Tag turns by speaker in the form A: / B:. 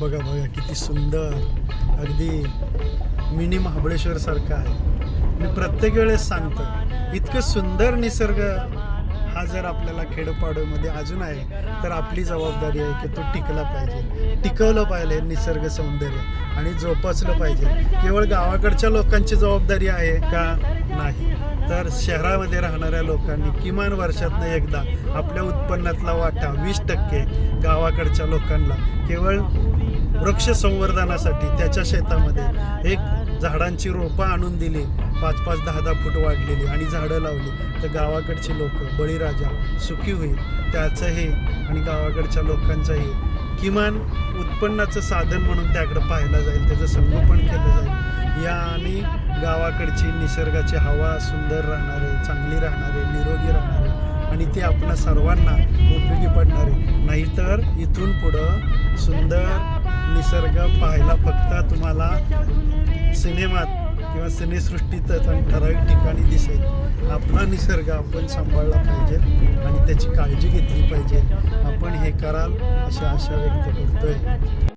A: बघा बघा किती सुंदर. अगदी मिनी महाबळेश्वर सारखं आहे. मी प्रत्येक वेळेस सांगतो इतकं सुंदर निसर्ग हा जर आपल्याला खेडोपाडोमध्ये अजून आहे तर आपली जबाबदारी आहे की तो टिकला पाहिजे. टिकवलं पाहिजे निसर्ग सौंदर्य आणि जोपासलं पाहिजे. केवळ गावाकडच्या लोकांची जबाबदारी आहे का? नाही. तर शहरामध्ये राहणाऱ्या लोकांनी किमान वर्षातनं एकदा आपल्या उत्पन्नातला वाटा वीस टक्के गावाकडच्या लोकांना केवळ वृक्ष संवर्धनासाठी त्याच्या शेतामध्ये एक झाडांची रोपं आणून दिली. पाच पाच दहा दहा फूट वाढलेली आणि झाडं लावली. तर गावाकडची लोक बळीराजा सुखी होईल. त्याचंही आणि गावाकडच्या लोकांचंही किमान उत्पन्नाचं साधन म्हणून त्याकडं पाहायला जाईल त्याचं संगोपन केलं जाईल. या आणि गावाकडची निसर्गाची हवा सुंदर राहणारे चांगली राहणारे निरोगी राहणारे आणि ते आपणा सर्वांना उपयोगी पडणारे. नाहीतर इथून पुढं सुंदर निसर्ग पाहायला फक्त तुम्हाला सिनेमात किंवा सिनेसृष्टीतच आणि ठराविक ठिकाणी दिसेल. आपला निसर्ग आपण सांभाळला पाहिजे आणि त्याची काळजी घेतली पाहिजे. आपण हे कराल अशी आशा व्यक्त करतोय.